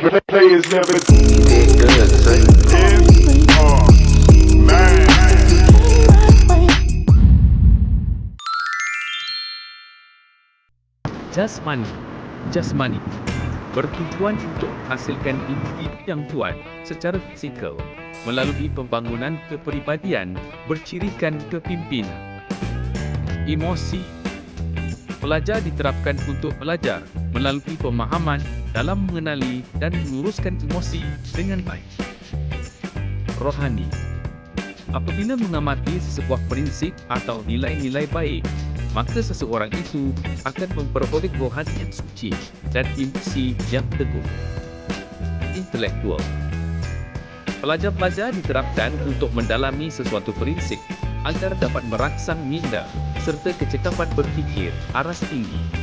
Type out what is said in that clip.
Just Money. Just Money. Bertujuan untuk menghasilkan individu yang kuat secara fizikal. Melalui pembangunan kepribadian bercirikan kepimpinan. Emosi Pelajar diterapkan untuk belajar melalui pemahaman dalam mengenali dan menguruskan emosi dengan baik. Rohani Apabila mengamati sesebuah prinsip atau nilai-nilai baik, maka seseorang itu akan memperoleh rohani yang suci dan emosi yang teguh. Intelektual Pelajar-pelajar diterapkan untuk mendalami sesuatu prinsip agar dapat merangsang minda serta kecekapan berfikir aras tinggi